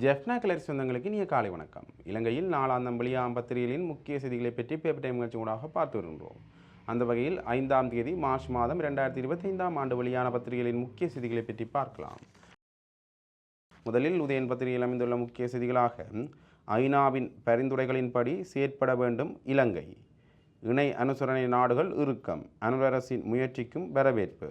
Jaffna colour சொந்தங்களுக்கு நீ காலை வணக்கம். இலங்கையில் நாலாம் வெளியாம் பத்திரிகைகளின் முக்கிய செய்திகளை பற்றி பேப்பர் டைம் நிகழ்ச்சி ஊடாக பார்த்து வருகின்றோம். அந்த வகையில் ஐந்தாம் தேதி மார்ச் மாதம் ரெண்டாயிரத்தி இருபத்தைந்தாம் ஆண்டு வெளியான பத்திரிகைகளின் முக்கிய செய்திகளை பற்றி பார்க்கலாம். முதலில் உதயன் பத்திரிகையில் அமைந்துள்ள முக்கிய செய்திகளாக ஐநாவின் பரிந்துரைகளின்படி செயற்பட வேண்டும் இலங்கை. இணை அனுசரணை நாடுகள் இறுக்கம். அனுரரசின் முயற்சிக்கும் வரவேற்பு.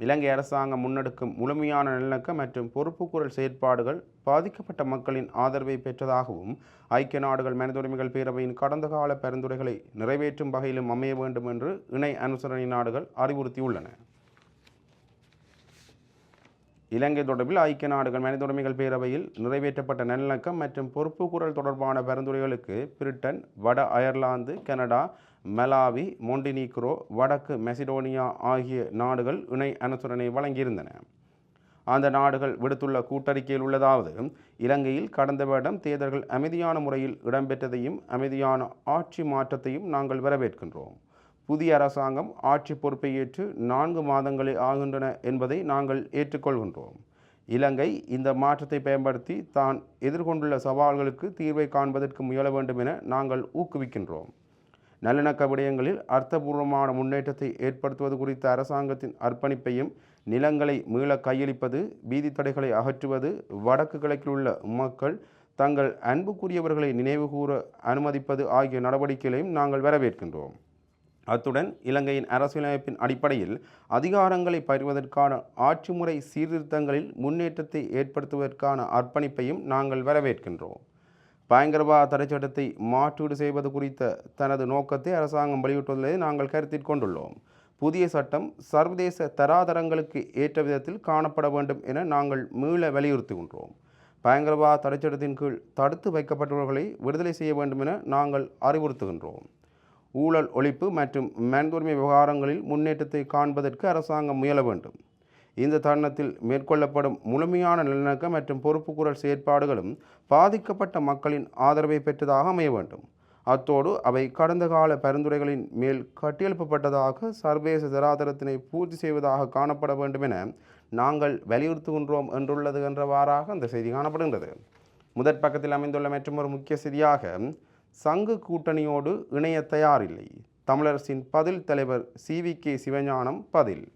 இலங்கை அரசாங்கம் முன்னெடுக்கும் முழுமையான நல்லிணக்கம் மற்றும் பொறுப்புக்கூறல் செயற்பாடுகள் பாதிக்கப்பட்ட மக்களின் ஆதரவை பெற்றதாகவும் ஐக்கிய நாடுகள் மனிதுரிமைகள் பேரவையின் கடந்த கால பரிந்துரைகளை நிறைவேற்றும் வகையிலும் அமைய வேண்டும் என்று இணை அனுசரணை நாடுகள் அறிவுறுத்தியுள்ளன. இலங்கை தொடர்பில் ஐக்கிய நாடுகள் மனித உரிமைகள் பேரவையில் நிறைவேற்றப்பட்ட நல்லிணக்கம் மற்றும் பொறுப்புக்கூறல் தொடர்பான பரிந்துரைகளுக்கு பிரிட்டன் வட அயர்லாந்து கனடா மலாவி மொண்டினீக்ரோ வடக்கு மெசிடோனியா ஆகிய நாடுகள் இணை அனுசரணை வழங்கியிருந்தன. அந்த நாடுகள் விடுத்துள்ள கூட்டறிக்கையில் உள்ளதாவது இலங்கையில் கடந்த வருடம் தேர்தல்கள் அமைதியான முறையில் இடம்பெற்றதையும் அமைதியான ஆட்சி மாற்றத்தையும் நாங்கள் வரவேற்கின்றோம். புதிய அரசாங்கம் ஆட்சி பொறுப்பை ஏற்று நான்கு மாதங்களே ஆகின்றன என்பதை நாங்கள் ஏற்றுக்கொள்கின்றோம். இலங்கை இந்த மாற்றத்தை பயன்படுத்தி தான் எதிர்கொண்டுள்ள சவால்களுக்கு தீர்வை காண்பதற்கு முயல வேண்டும் என நாங்கள் ஊக்குவிக்கின்றோம். நல்லிணக்க விடயங்களில் அர்த்தபூர்வமான முன்னேற்றத்தை ஏற்படுத்துவது குறித்த அரசாங்கத்தின் அர்ப்பணிப்பையும் நிலங்களை மீள கையளிப்பது வீதி தடைகளை அகற்றுவது வடக்கு கிழக்கில் உள்ள மக்கள் தங்கள் அன்புக்குரியவர்களை நினைவுகூர அனுமதிப்பது ஆகிய நடவடிக்கைகளையும் நாங்கள் வரவேற்கின்றோம். அத்துடன் இலங்கையின் அரசியலமைப்பின் அடிப்படையில் அதிகாரங்களை பகிர்வதற்கான ஆட்சி முறை சீர்திருத்தங்களில் முன்னேற்றத்தை ஏற்படுத்துவதற்கான அர்ப்பணிப்பையும் நாங்கள் வரவேற்கின்றோம். பயங்கரவாத தடைச்சட்டத்தை மாற்றீடு செய்வது குறித்த தனது நோக்கத்தை அரசாங்கம் வெளியிட்டுள்ளதை நாங்கள் கருத்தில் கொண்டுள்ளோம். புதிய சட்டம் சர்வதேச தராதரங்களுக்கு ஏற்ற விதத்தில் காணப்பட வேண்டும் என நாங்கள் மீள வலியுறுத்துகின்றோம். பயங்கரவாத தடைச்சட்டத்தின் கீழ் தடுத்து வைக்கப்பட்டவர்களை விடுதலை செய்ய வேண்டும் என நாங்கள் அறிவுறுத்துகின்றோம். ஊழல் ஒழிப்பு மற்றும் மனிதுரிமை விவகாரங்களில் முன்னேற்றத்தை காண்பதற்கு அரசாங்கம் முயல வேண்டும். இந்த தருணத்தில் மேற்கொள்ளப்படும் முழுமையான நல்லிணக்கம் மற்றும் பொறுப்புக்குரல் செயற்பாடுகளும் பாதிக்கப்பட்ட மக்களின் ஆதரவை பெற்றதாக அமைய வேண்டும். அத்தோடு அவை கடந்த கால பரிந்துரைகளின் மேல் கட்டியெழுப்பப்பட்டதாக சர்வதேச தராதரத்தினை பூர்த்தி செய்வதாக காணப்பட வேண்டும் என நாங்கள் வலியுறுத்துகின்றோம் என்றுள்ளது என்றவாறாக அந்த செய்தி காணப்படுகின்றது. முதற் பக்கத்தில் அமைந்துள்ள மற்றொரு முக்கிய செய்தியாக சங்கு கூட்டணியோடு இணைய தயாரில்லை. தமிழரசின் பதில் தலைவர் சி. வி. கே. சிவஞானம் பதில்.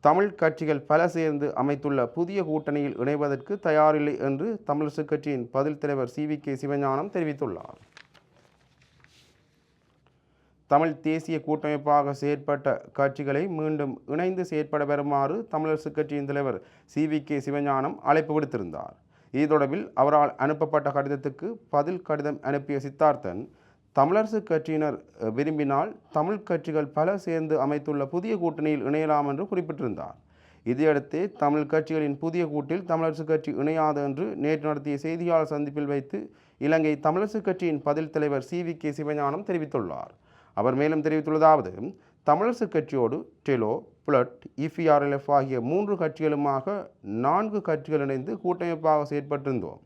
தமிழ் கட்சிகள் பல சேர்ந்து அமைத்துள்ள புதிய கூட்டணியில் இணைவதற்கு தயாரில்லை என்று தமிழரசு கட்சியின் பதில் தலைவர் சி. வி. கே. சிவஞானம் தெரிவித்துள்ளார். தமிழ் தேசிய கூட்டமைப்பாக செயற்பட்ட கட்சிகளை மீண்டும் இணைந்து செயற்பட வருமாறு தமிழரசு கட்சியின் தலைவர் சி. வி. கே. சிவஞானம் அழைப்பு விடுத்திருந்தார். இது தொடர்பில் அவரால் அனுப்பப்பட்ட கடிதத்துக்கு பதில் கடிதம் அனுப்பிய சித்தார்த்தன் தமிழரசு கட்சியினர் விரும்பினால் தமிழ் கட்சிகள் பல சேர்ந்து அமைத்துள்ள புதிய கூட்டணியில் இணையலாம் என்று குறிப்பிட்டிருந்தார். இதையடுத்து தமிழ் கட்சிகளின் புதிய கூட்டில் தமிழரசு கட்சி இணையாது என்று நேற்று நடத்திய செய்தியாளர் சந்திப்பில் வைத்து இலங்கை தமிழரசு கட்சியின் பதில் தலைவர் சி வி கே சிவஞானம் தெரிவித்துள்ளார். அவர் மேலும் தெரிவித்துள்ளதாவது தமிழரசு கட்சியோடு டெலோ புலட் இஃபிஆர்எல்எஃப் ஆகிய மூன்று கட்சிகளுமாக நான்கு கட்சிகள் இணைந்து கூட்டமைப்பாக செயற்பட்டிருந்தோம்.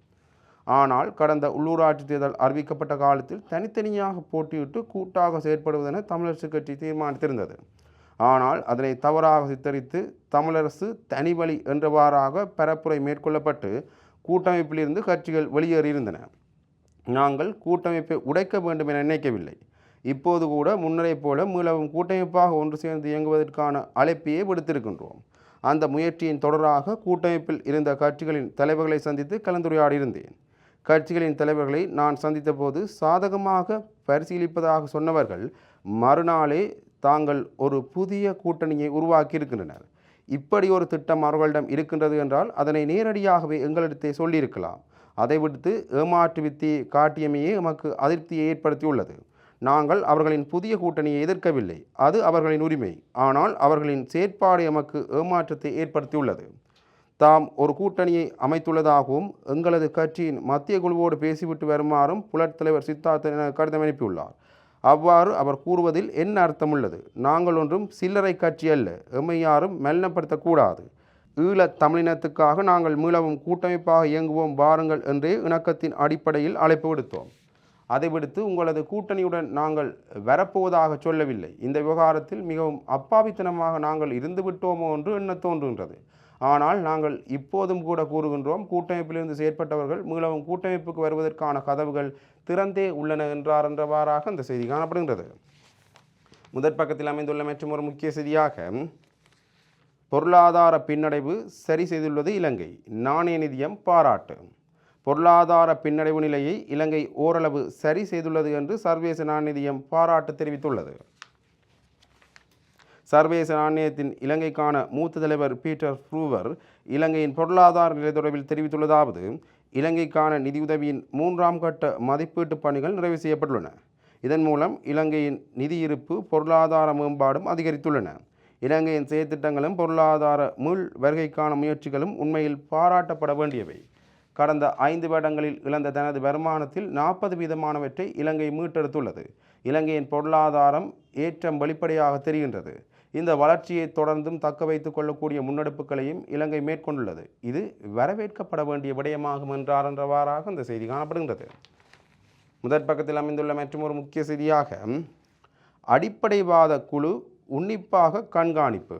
ஆனால் கடந்த உள்ளூராட்சி தேர்தல் அறிவிக்கப்பட்ட காலத்தில் தனித்தனியாக போட்டியிட்டு கூட்டாக செயற்படுவதென தமிழரசு கட்சி தீர்மானித்திருந்தது. ஆனால் அதனை தவறாக சித்தரித்து தமிழரசு தனிவழி என்றவாறாக பரப்புரை மேற்கொள்ளப்பட்டு கூட்டமைப்பிலிருந்து கட்சிகள் வெளியேறியிருந்தன. நாங்கள் கூட்டமைப்பை உடைக்க வேண்டும் என நினைக்கவில்லை. இப்போது கூட முன்னரை போல மீளவும் கூட்டமைப்பாக ஒன்று சேர்ந்து இயங்குவதற்கான அழைப்பையே விடுத்திருக்கின்றோம். அந்த முயற்சியின் தொடராக கூட்டமைப்பில் இருந்த கட்சிகளின் தலைவர்களை சந்தித்து கலந்துரையாடியிருந்தேன். கட்சிகளின் தலைவர்களை நான் சந்தித்தபோது சாதகமாக பரிசீலிப்பதாக சொன்னவர்கள் மறுநாளே தாங்கள் ஒரு புதிய கூட்டணியை உருவாக்கியிருக்கின்றனர். இப்படி ஒரு திட்டம் அவர்களிடம் இருக்கின்றது என்றால் அதனை நேரடியாகவே எங்களிடத்தை சொல்லியிருக்கலாம். அதை விடுத்து ஏமாற்று வித்தியை காட்டியமையே எமக்கு அதிருப்தியை ஏற்படுத்தியுள்ளது. நாங்கள் அவர்களின் புதிய கூட்டணியை எதிர்க்கவில்லை. அது அவர்களின் உரிமை. ஆனால் அவர்களின் செயற்பாடு எமக்கு ஏமாற்றத்தை ஏற்படுத்தியுள்ளது. தாம் ஒரு கூட்டணியை அமைத்துள்ளதாகவும் எங்களது கட்சியின் மத்திய குழுவோடு பேசிவிட்டு வருமாறும் புலத்தலைவர் சித்தார்த்தன் என கடிதம் அனுப்பியுள்ளார். அவ்வாறு அவர் கூறுவதில் என்ன அர்த்தம் உள்ளது நாங்கள் ஒன்றும் சில்லறை கட்சி அல்ல. எம்மை யாரும் மெல்லப்படுத்தக்கூடாது ஈழத் தமிழினத்துக்காக நாங்கள் மீளவும் கூட்டமைப்பாக இயங்குவோம் வாருங்கள் என்றே இணக்கத்தின் அடிப்படையில் அழைப்பு விடுத்தோம். அதை விடுத்து உங்களது கூட்டணியுடன் நாங்கள் வரப்போவதாக சொல்லவில்லை. இந்த விவகாரத்தில் மிகவும் அப்பாவித்தனமாக நாங்கள் இருந்து விட்டோமோ என்று எண்ண தோன்றுகின்றது. ஆனால் நாங்கள் இப்போதும் கூட கூறுகின்றோம் கூட்டமைப்பிலிருந்து செயற்பட்டவர்கள் மீளவும் கூட்டமைப்புக்கு வருவதற்கான கதவுகள் திறந்தே உள்ளன என்றார் என்றவாறாக அந்த செய்தி காணப்படுகின்றது. முதற் பக்கத்தில் அமைந்துள்ள மற்றும் ஒரு முக்கிய செய்தியாக பொருளாதார பின்னடைவு சரி செய்துள்ளது இலங்கை. நாணய நிதியம் பாராட்டு. பொருளாதார பின்னடைவு நிலையை இலங்கை ஓரளவு சரி செய்துள்ளது என்று சர்வதேச நாணயம் பாராட்டு தெரிவித்துள்ளது. சர்வதேச நாணயத்தின் இலங்கைக்கான மூத்த தலைவர் பீட்டர் ஃப்ரூவர் இலங்கையின் பொருளாதார நிலை தொடர்பில் தெரிவித்துள்ளதாவது இலங்கைக்கான நிதியுதவியின் மூன்றாம் கட்ட மதிப்பீட்டு பணிகள் நிறைவு செய்யப்பட்டுள்ளன. இதன் மூலம் இலங்கையின் நிதி இருப்பு பொருளாதார மேம்பாடும் அதிகரித்துள்ளன. இலங்கையின் செயற்திட்டங்களும் பொருளாதார மீள் வருகைக்கான முயற்சிகளும் உண்மையில் பாராட்டப்பட வேண்டியவை. கடந்த ஐந்து வருடங்களில் இழந்த தனது வருமானத்தில் நாற்பது வீதமானவற்றை இலங்கை மீட்டெடுத்துள்ளது. இலங்கையின் பொருளாதாரம் ஏற்றம் வெளிப்படையாக தெரிகின்றது. இந்த வளர்ச்சியை தொடர்ந்தும் தக்க வைத்துக் கொள்ளக்கூடிய முன்னெடுப்புகளையும் இலங்கை மேற்கொண்டுள்ளது. இது வரவேற்கப்பட வேண்டிய விடயமாகும் என்றார் என்றவாறாக இந்த செய்தி காணப்படுகின்றது. முதற் பக்கத்தில் அமைந்துள்ள மற்றும் ஒரு முக்கிய செய்தியாக அடிப்படைவாத குழு உன்னிப்பாக கண்காணிப்பு.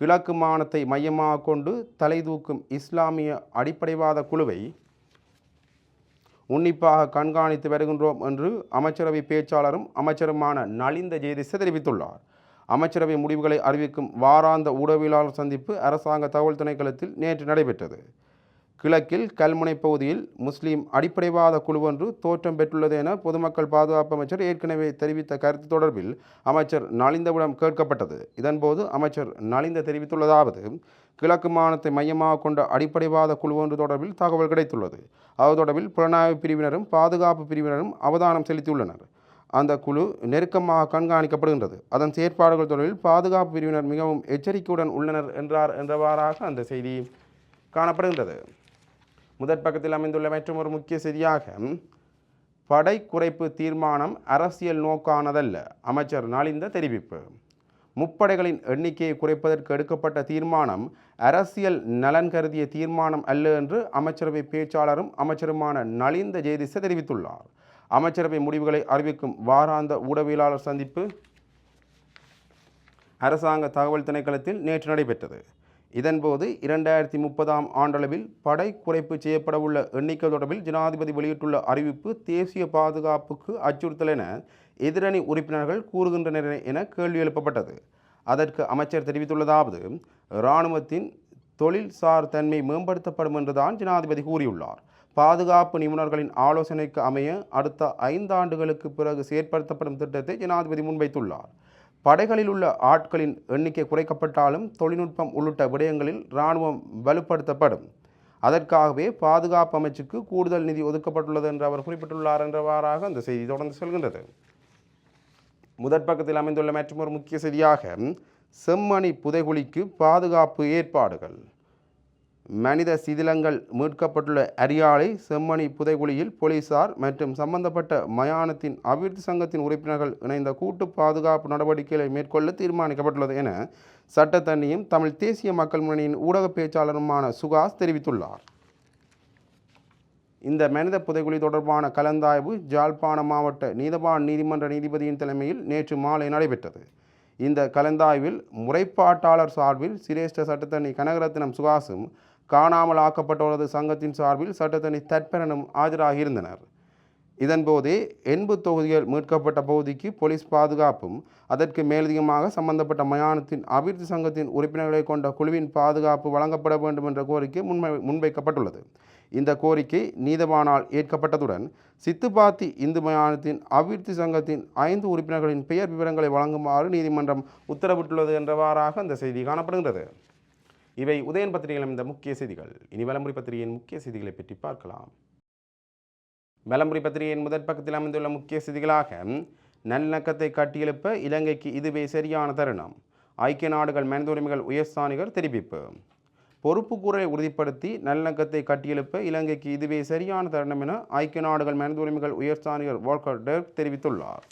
கிழக்கு மானத்தை மையமாக கொண்டு தலைதூக்கும் இஸ்லாமிய அடிப்படைவாத குழுவை உன்னிப்பாக கண்காணித்து வருகின்றோம் என்று அமைச்சரவை பேச்சாளரும் அமைச்சருமான நலிந்த ஜெயதிச தெரிவித்துள்ளார். அமைச்சரவை முடிவுகளை அறிவிக்கும் வாராந்த ஊடகவியலாளர் சந்திப்பு அரசாங்க தகவல் திணைக்களத்தில் நேற்று நடைபெற்றது. கிழக்கில் கல்முனை பகுதியில் முஸ்லீம் அடிப்படைவாத குழுவொன்று தோற்றம் பெற்றுள்ளது என பொதுமக்கள் பாதுகாப்பு அமைச்சர் ஏற்கனவே தெரிவித்த கருத்து தொடர்பில் அமைச்சர் நலிந்தவிடம் கேட்கப்பட்டது. இதன்போது அமைச்சர் நலிந்த தெரிவித்துள்ளதாவது கிழக்கு மாநிலத்தை மையமாக கொண்ட அடிப்படைவாத குழு ஒன்று தொடர்பில் தகவல் கிடைத்துள்ளது. அது தொடர்பில் புலனாய்வு பிரிவினரும் பாதுகாப்பு பிரிவினரும் அவதானம் செலுத்தியுள்ளனர். அந்த குழு நெருக்கமாக கண்காணிக்கப்படுகின்றது. அதன் செயற்பாடுகள் தொடர்பில் பாதுகாப்பு பிரிவினர் மிகவும் எச்சரிக்கையுடன் உள்ளனர் என்றார் என்றவாறாக அந்த செய்தி காணப்படுகின்றது. முதற் பக்கத்தில் அமைந்துள்ள மற்றும் ஒரு முக்கிய செய்தியாக படை குறைப்பு தீர்மானம் அரசியல் நோக்கானதல்ல அமைச்சர் நலிந்த தெரிவிப்பு. முப்படைகளின் எண்ணிக்கையை குறைப்பதற்கு எடுக்கப்பட்ட தீர்மானம் அரசியல் நலன் கருதிய தீர்மானம் அல்ல என்று அமைச்சரவை பேச்சாளரும் அமைச்சருமான நலிந்த ஜெயதிச தெரிவித்துள்ளார். அமைச்சரவை முடிவுகளை அறிவிக்கும் வாராந்த ஊடகவியலாளர் சந்திப்பு அரசாங்க தகவல் திணைக்களத்தில் நேற்று நடைபெற்றது. இதன்போது இரண்டாயிரத்தி முப்பதாம் ஆண்டளவில் படை குறைப்பு செய்யப்படவுள்ள எண்ணிக்கை தொடர்பில் ஜனாதிபதி வெளியிட்டுள்ள அறிவிப்பு தேசிய பாதுகாப்புக்கு அச்சுறுத்தல் என எதிரணி உறுப்பினர்கள் கூறுகின்றனர் என கேள்வி எழுப்பப்பட்டது. அதற்கு அமைச்சர் தெரிவித்துள்ளதாவது இராணுவத்தின் தொழில்சார் தன்மை மேம்படுத்தப்படும் என்றுதான் ஜனாதிபதி கூறியுள்ளார். பாதுகாப்பு நிபுணர்களின் ஆலோசனைக்கு அமைய அடுத்த ஐந்தாண்டுகளுக்கு பிறகு செயற்படுத்தப்படும் திட்டத்தை ஜனாதிபதி முன்வைத்துள்ளார். படைகளில் உள்ள ஆட்களின் எண்ணிக்கை குறைக்கப்பட்டாலும் தொழில்நுட்பம் உள்ளிட்ட விடயங்களில் இராணுவம் வலுப்படுத்தப்படும். அதற்காகவே பாதுகாப்பு அமைச்சுக்கு கூடுதல் நிதி ஒதுக்கப்பட்டுள்ளது என்று அவர் குறிப்பிட்டுள்ளார் என்றவாறாக அந்த செய்தி தொடர்ந்து செல்கின்றது. முதற் பக்கத்தில் அமைந்துள்ள மற்றொரு முக்கிய செய்தியாக செம்மணி புதைகுழிக்கு பாதுகாப்பு ஏற்பாடுகள். மனித சிதிலங்கள் மீட்கப்பட்டுள்ள அரியாலை செம்மணி புதைகுழியில் போலீசார் மற்றும் சம்பந்தப்பட்ட மயானத்தின் அபிவிருத்தி சங்கத்தின் உறுப்பினர்கள் இணைந்த கூட்டு பாதுகாப்பு நடவடிக்கைகளை மேற்கொள்ள தீர்மானிக்கப்பட்டுள்ளது என சட்டத்தண்ணியும் தமிழ் தேசிய மக்கள் முன்னணியின் ஊடக பேச்சாளருமான சுகாஸ் தெரிவித்துள்ளார். இந்த மனித புதைகுழி தொடர்பான கலந்தாய்வு ஜாழ்ப்பாண மாவட்ட நீதவான் நீதிமன்ற நீதிபதியின் தலைமையில் நேற்று மாலை நடைபெற்றது. இந்த கலந்தாய்வில் முறைப்பாட்டாளர் சார்பில் சிரேஷ்ட சட்டத்தண்ணி கனகரத்னம் சுகாசும் காணாமல் ஆக்கப்பட்டவரது சங்கத்தின் சார்பில் சட்டத்தனி தற்பரனும் ஆஜராகியிருந்தனர். இதன்போதே எண்பு தொகுதிகள் மீட்கப்பட்ட பகுதிக்கு போலீஸ் பாதுகாப்பும் அதற்கு மேலதிகமாக சம்பந்தப்பட்ட மயானத்தின் அபிவிருத்தி சங்கத்தின் உறுப்பினர்களை கொண்ட குழுவின் பாதுகாப்பு வழங்கப்பட வேண்டும் என்ற கோரிக்கை முன்வை முன்வைக்கப்பட்டுள்ளது. இந்த கோரிக்கை நீதவானால் ஏற்கப்பட்டதுடன் சித்துப்பாத்தி இந்து மயானத்தின் அபிவிருத்தி சங்கத்தின் ஐந்து உறுப்பினர்களின் பெயர் விவரங்களை வழங்குமாறு நீதிமன்றம் உத்தரவிட்டுள்ளது என்றவாறாக அந்த செய்தி காணப்படுகிறது இவை உதயன் பத்திரிகையில் இந்த முக்கிய செய்திகள். இனி வலமுறை பத்திரிகையின் முக்கிய செய்திகளை பற்றி பார்க்கலாம். வலமுறை பத்திரிகையின் முதற் பக்கத்தில் அமைந்துள்ள முக்கிய செய்திகளாக நல்லிணக்கத்தை கட்டியெழுப்ப இலங்கைக்கு இதுவே சரியான தருணம். ஐக்கிய நாடுகள் மனித உரிமைகள் உயர்ஸ்தானிகர் தெரிவிப்பு. பொறுப்புக்கூறலை உறுதிப்படுத்தி நல்லிணக்கத்தை கட்டியெழுப்ப இலங்கைக்கு இதுவே சரியான தருணம் என ஐக்கிய நாடுகள் மனித உரிமைகள் உயர்ஸ்தானிகர் வால்கர் டெர்க் தெரிவித்துள்ளார்.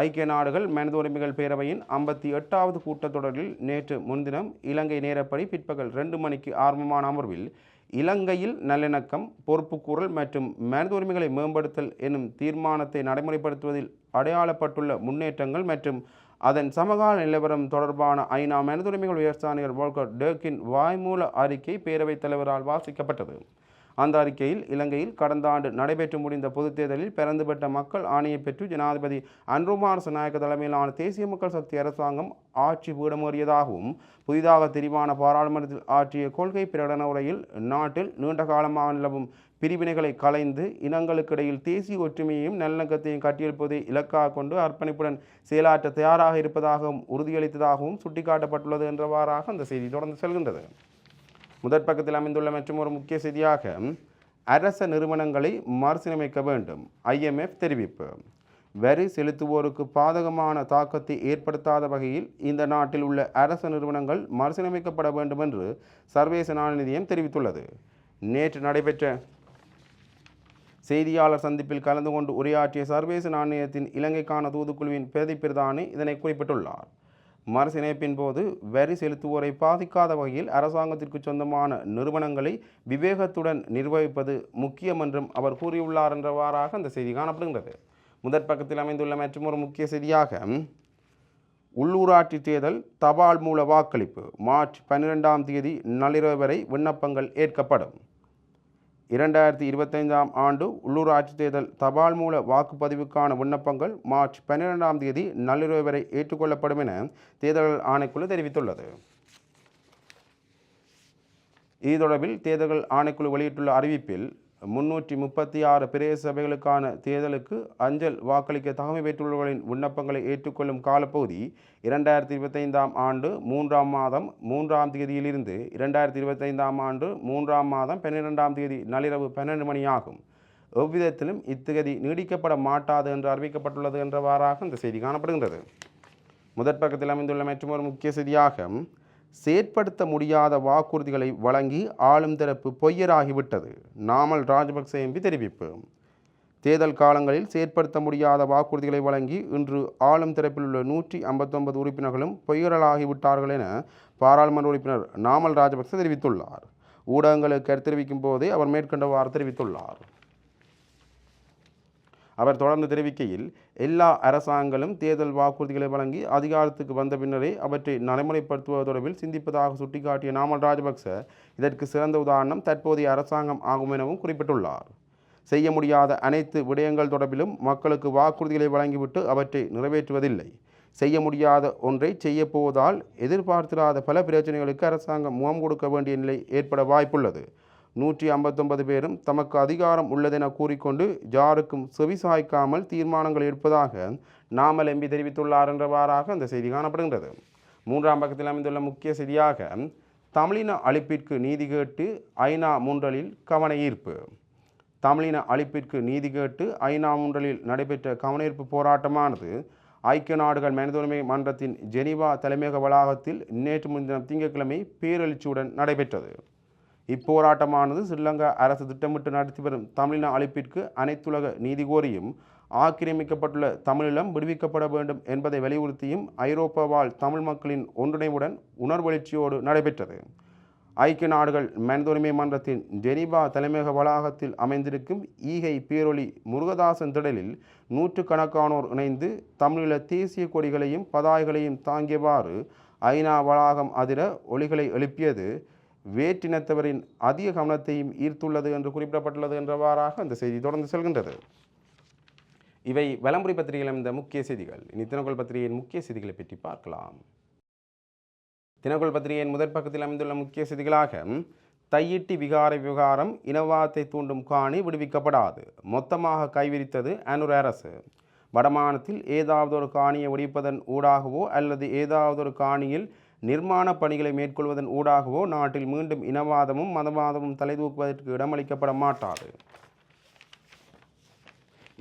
ஐக்கிய நாடுகள் மனித உரிமைகள் பேரவையின் ஐம்பத்தி எட்டாவது கூட்டத்தொடரில் நேற்று முன்தினம் இலங்கை நேரப்படி பிற்பகல் ரெண்டு மணிக்கு ஆரம்பமான அமர்வில் இலங்கையில் நல்லிணக்கம் பொறுப்புக்கூறல் மற்றும் மனித உரிமைகளை மேம்படுத்தல் எனும் தீர்மானத்தை நடைமுறைப்படுத்துவதில் அடையாளப்பட்டுள்ள முன்னேற்றங்கள் மற்றும் அதன் சமகால நிலவரம் தொடர்பான ஐநா மனிதுரிமைகள் உயர்ஸ்தானிகர் வோல்கர் டேக்கின் வாய்மூல அறிக்கை பேரவைத் தலைவரால் வாசிக்கப்பட்டது. அந்த அறிக்கையில் இலங்கையில் கடந்த ஆண்டு நடைபெற்று முடிந்த பொதுத் தேர்தலில் பிறந்துபெட்ட மக்கள் ஆணையை பெற்று ஜனாதிபதி அன்ருமார் சநாயக்க தலைமையிலான தேசிய மக்கள் சக்தி அரசாங்கம் ஆட்சி பீடமேறியதாகவும் புதிதாக தெரிவான பாராளுமன்றத்தில் ஆற்றிய கொள்கை பிரகடன உரையில் நாட்டில் நீண்ட காலமாக நிலவும் பிரிவினைகளை கலைந்து இனங்களுக்கிடையில் தேசிய ஒற்றுமையையும் நல்லிணக்கத்தையும் கட்டியெழுப்பதை இலக்காக கொண்டு அர்ப்பணிப்புடன் செயலாற்ற தயாராக இருப்பதாகவும் உறுதியளித்ததாகவும் சுட்டிக்காட்டப்பட்டுள்ளது என்றவாறாக அந்த செய்தி தொடர்ந்து செல்கின்றது. முதற் பக்கத்தில் அமைந்துள்ள மற்றும் ஒரு முக்கிய செய்தியாக அரச நிறுவனங்களை மறுசீரமைக்க வேண்டும். ஐஎம்எஃப் தெரிவிப்பு. வரி செலுத்துவோருக்கு பாதகமான தாக்கத்தை ஏற்படுத்தாத வகையில் இந்த நாட்டில் உள்ள அரச நிறுவனங்கள் மறுசீரமைக்கப்பட வேண்டும் என்று சர்வதேச நாணய தெரிவித்துள்ளது. நேற்று நடைபெற்ற செய்தியாளர் சந்திப்பில் கலந்து கொண்டு உரையாற்றிய சர்வதேச நாணயத்தின் இலங்கைக்கான தூதுக்குழுவின் பிரதி பிரதானி இதனை குறிப்பிட்டுள்ளார். மறுசிணைப்பின் போது வரி செலுத்துவோரை பாதிக்காத வகையில் அரசாங்கத்திற்கு சொந்தமான நிறுவனங்களை விவேகத்துடன் நிர்வகிப்பது முக்கியம் என்றும் அவர் கூறியுள்ளார் என்றவாறாக அந்த செய்தி காணப்படுகின்றது. முதற் பக்கத்தில் அமைந்துள்ள மற்றும் ஒரு முக்கிய செய்தியாக உள்ளூராட்சி தேர்தல் தபால் மூல வாக்களிப்பு மார்ச் பன்னிரெண்டாம் தேதி நள்ளிரவு வரை விண்ணப்பங்கள் ஏற்கப்படும். இரண்டாயிரத்தி இருபத்தைந்தாம் ஆண்டு உள்ளூராட்சி தேர்தல் தபால் மூல வாக்குப்பதிவுக்கான விண்ணப்பங்கள் மார்ச் பன்னிரெண்டாம் தேதி நள்ளிரவு வரை ஏற்றுக்கொள்ளப்படும் என தேர்தல்கள் ஆணைக்குழு தெரிவித்துள்ளது. இது தொடர்பில் தேர்தல்கள் ஆணைக்குழு வெளியிட்டுள்ள அறிவிப்பில் முன்னூற்றி முப்பத்தி ஆறு பிரதேச சபைகளுக்கான தேர்தலுக்கு அஞ்சல் வாக்களிக்க தகமை பெற்றுள்ளவர்களின் விண்ணப்பங்களை ஏற்றுக்கொள்ளும் காலப்பகுதி இரண்டாயிரத்தி இருபத்தைந்தாம் ஆண்டு மூன்றாம் மாதம் மூன்றாம் தேதியிலிருந்து இரண்டாயிரத்தி இருபத்தைந்தாம் ஆண்டு மூன்றாம் மாதம் பன்னிரெண்டாம் தேதி நள்ளிரவு பன்னெண்டு மணி ஆகும் எவ்விதத்திலும் இத்தகதி நீடிக்கப்பட மாட்டாது என்று அறிவிக்கப்பட்டுள்ளது என்றவாறாக இந்த செய்தி காணப்படுகின்றது. முதற் பக்கத்தில் அமைந்துள்ள ஒரு முக்கிய செய்தியாக செயற்படுத்த முடியாத வாக்குறுதிகளை வழங்கி ஆளும் தரப்பு பொய்யராகிவிட்டது. நாமல் ராஜபக்சே எம்பி தெரிவிப்பு. தேர்தல் காலங்களில் செயற்படுத்த முடியாத வாக்குறுதிகளை வழங்கி இன்று ஆளும் தரப்பில் உள்ள நூற்றி ஐம்பத்தொன்பது உறுப்பினர்களும் பொய்யரலாகிவிட்டார்கள் என பாராளுமன்ற உறுப்பினர் நாமல் ராஜபக்சே தெரிவித்துள்ளார். ஊடகங்களுக்கு தெரிவிக்கும் போதே அவர் மேற்கண்டவாறு தெரிவித்துள்ளார். அவர் தொடர்ந்து தெரிவிக்கையில் எல்லா அரசாங்கங்களும் தேர்தல் வாக்குறுதிகளை வழங்கி அதிகாரத்துக்கு வந்த பின்னரே அவற்றை நடைமுறைப்படுத்துவது தொடர்பில் சிந்திப்பதாக சுட்டிக்காட்டிய நாமல் ராஜபக்ச இதற்கு சிறந்த உதாரணம் தற்போதைய அரசாங்கம் ஆகும் எனவும் குறிப்பிட்டுள்ளார். செய்ய முடியாத அனைத்து விடயங்கள் தொடர்பிலும் மக்களுக்கு வாக்குறுதிகளை வழங்கிவிட்டு அவற்றை நிறைவேற்றுவதில்லை. செய்ய முடியாத ஒன்றை செய்யப்போவதால் எதிர்பார்த்திராத பல பிரச்சனைகளுக்கு அரசாங்கம் முகம் கொடுக்க வேண்டிய நிலை ஏற்பட வாய்ப்புள்ளது. நூற்றி ஐம்பத்தொன்பது பேரும் தமக்கு அதிகாரம் உள்ளதென கூறிக்கொண்டு யாருக்கும் செவி சாய்க்காமல் தீர்மானங்கள் எடுப்பதாக நாமல் எம்பி தெரிவித்துள்ளார் என்றவாறாக அந்த செய்தி காணப்படுகின்றது. மூன்றாம் பக்கத்தில் அமைந்துள்ள முக்கிய செய்தியாக தமிழின அழிப்பிற்கு நீதி கேட்டு ஐநா மூன்றலில் கவன ஈர்ப்பு தமிழின அழிப்பிற்கு நீதி கேட்டு ஐநா மூன்றலில் நடைபெற்ற கவனஈர்ப்பு போராட்டமானது ஐக்கிய நாடுகள் மனித மன்றத்தின் ஜெனீவா தலைமையக வளாகத்தில் நேற்று முன்தினம் திங்கட்கிழமை பேரெழுச்சியுடன் நடைபெற்றது. இப்போராட்டமானது ஸ்ரீலங்கா அரசு திட்டமிட்டு நடத்தி வரும் தமிழின அழிப்பிற்கு அனைத்துலக நீதி கோரியும் ஆக்கிரமிக்கப்பட்டுள்ள தமிழீழம் விடுவிக்கப்பட வேண்டும் என்பதை வலியுறுத்தியும் ஐரோப்பாவால் தமிழ் மக்களின் ஒன்றிணைவுடன் உணர்வெழுச்சியோடு நடைபெற்றது. ஐக்கிய நாடுகள் மனிதுரிமை மன்றத்தின் ஜெனீபா தலைமையக வளாகத்தில் அமைந்திருக்கும் ஈகை பேரொளி முருகதாசன் திடலில் நூற்றுக்கணக்கானோர் இணைந்து தமிழீழ தேசிய கொடிகளையும் பதாய்களையும் தாங்கியவாறு ஐநா வளாகம் அதிர ஒளிகளை எழுப்பியது வேற்றினத்தவரின் அதிக கவனத்தையும் ஈர்த்துள்ளது என்று குறிப்பிடப்பட்டுள்ளது என்றவாறாக அந்த செய்தி தொடர்ந்து செல்கின்றது. இவை வலம்புரி பத்திரிகையில் இந்த முக்கிய செய்திகள். இனி தினகோல் பத்திரிகையின் முக்கிய செய்திகளை பற்றி பார்க்கலாம். தினகோல் பத்திரிகையின் முதற் பக்கத்தில் அமைந்துள்ள முக்கிய செய்திகளாக தையிட்டி விகார விவகாரம் இனவாதத்தை தூண்டும் காணி விடுவிக்கப்படாது. மொத்தமாக கைவிரித்தது அனுர் அரசு. வடமானத்தில் ஏதாவது ஒரு காணியை ஒடிப்பதன் ஊடாகவோ அல்லது ஏதாவது ஒரு காணியில் நிர்மாண பணிகளை மேற்கொள்வதன் ஊடாகவோ நாட்டில் மீண்டும் இனவாதமும் மதவாதமும் தலைதூக்குவதற்கு இடமளிக்கப்பட மாட்டாது.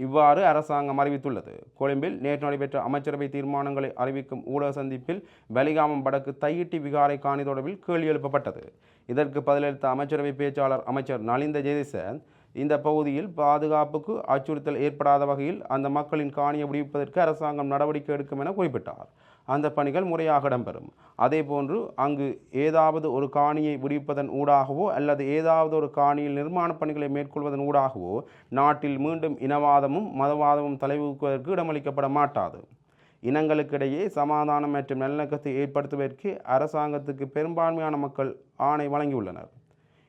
இவ்வாறு அரசாங்கம் அறிவித்துள்ளது. கொழும்பில் நேற்று நடைபெற்ற அமைச்சரவை தீர்மானங்களை அறிவிக்கும் ஊடக சந்திப்பில் வலிகாமம் வடக்கு தையிட்டி விகாரை காணி தொடர்பில் கேள்வி எழுப்பப்பட்டது. இதற்கு பதிலளித்த அமைச்சரவை பேச்சாளர் அமைச்சர் நலிந்த ஜெயசந்த் இந்த பகுதியில் பாதுகாப்புக்கு அச்சுறுத்தல் ஏற்படாத வகையில் அந்த மக்களின் காணியை விடுவிப்பதற்கு அரசாங்கம் நடவடிக்கை எடுக்கும் என குறிப்பிட்டார். அந்த பணிகள் முறையாக இடம்பெறும். அதேபோன்று அங்கு ஏதாவது ஒரு காணியை விடுவிப்பதன் ஊடாகவோ அல்லது ஏதாவது ஒரு காணியில் நிர்மாணப் பணிகளை மேற்கொள்வதன் ஊடாகவோ நாட்டில் மீண்டும் இனவாதமும் மதவாதமும் தலைவூக்குவதற்கு இடமளிக்கப்பட மாட்டாது. இனங்களுக்கிடையே சமாதானம் மற்றும் நல்லிணக்கத்தை ஏற்படுத்துவதற்கு அரசாங்கத்துக்கு பெரும்பான்மையான மக்கள் ஆணை வழங்கியுள்ளனர்.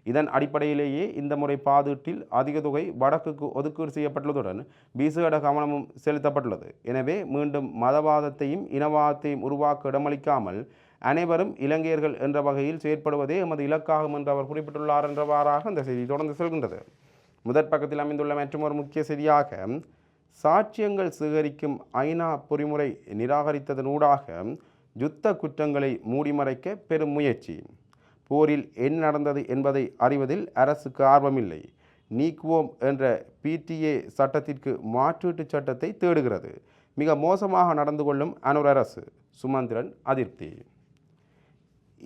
இதன் அடிப்படையிலேயே இந்த முறை பாதீட்டில் அதிக தொகை வடக்குக்கு ஒதுக்கீடு செய்யப்பட்டுள்ளதுடன் விசேட கவனமும் செலுத்தப்பட்டுள்ளது. எனவே மீண்டும் மதவாதத்தையும் இனவாதத்தையும் உருவாக்க இடமளிக்காமல் அனைவரும் இலங்கையர்கள் என்ற வகையில் செயற்படுவதே எமது இலக்காகும் என்று அவர் குறிப்பிட்டுள்ளார் என்றவாறாக இந்த செய்தி தொடர்ந்து செல்கின்றது. முதற் பக்கத்தில் அமைந்துள்ள மற்றொரு முக்கிய செய்தியாக சாட்சியங்கள் சேகரிக்கும் ஐநா பொறிமுறை நிராகரித்ததனூடாக யுத்த குற்றங்களை மூடிமறைக்க பெரும் முயற்சி. போரில் என்ன நடந்தது என்பதை அறிவதில் அரசுக்கு ஆர்வமில்லை. நீக்குவோம் என்ற பிடிஏ சட்டத்திற்கு மாற்றீட்டு சட்டத்தை தேடுகிறது. மிக மோசமாக நடந்து கொள்ளும் அனுர் அரசு. சுமந்திரன் அதிருப்தி.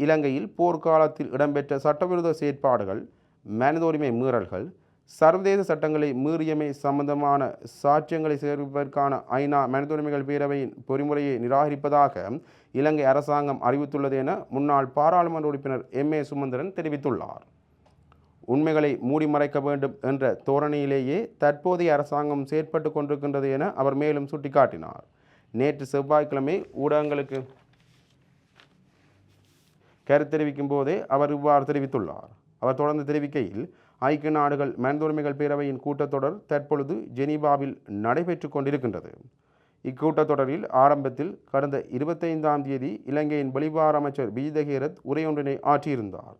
இலங்கையில் போர்க்காலத்தில் இடம்பெற்ற சட்டவிரோத செயற்பாடுகள் மனித உரிமை மீறல்கள் சர்வதேச சட்டங்களை மீறியமை சம்பந்தமான சாட்சியங்களை சேர்ப்பதற்கான ஐநா மனித உரிமைகள் பேரவையின் பொறிமுறையை நிராகரிப்பதாக இலங்கை அரசாங்கம் அறிவித்துள்ளது என முன்னாள் பாராளுமன்ற உறுப்பினர் எம். ஏ. சுமந்திரன் தெரிவித்துள்ளார். உண்மைகளை மூடி மறைக்க வேண்டும் என்ற தோரணையிலேயே தற்போதைய அரசாங்கம் செயற்பட்டு கொண்டிருக்கின்றது என அவர் மேலும் சுட்டிக்காட்டினார். நேற்று செவ்வாய்க்கிழமை ஊடகங்களுக்கு கருத்து தெரிவிக்கும் போதே அவர் இவ்வாறு தெரிவித்துள்ளார். அவர் தொடர்ந்து தெரிவிக்கையில் ஐக்கிய நாடுகள் மனிதுரிமைகள் பேரவையின் கூட்டத்தொடர் தற்பொழுது ஜெனீவாவில் நடைபெற்று கொண்டிருக்கின்றது. இக்கூட்டத்தொடரில் ஆரம்பத்தில் கடந்த இருபத்தைந்தாம் தேதி இலங்கையின் வெளிவார அமைச்சர் பிஜிதகேரத் உரையொன்றினை ஆற்றியிருந்தார்.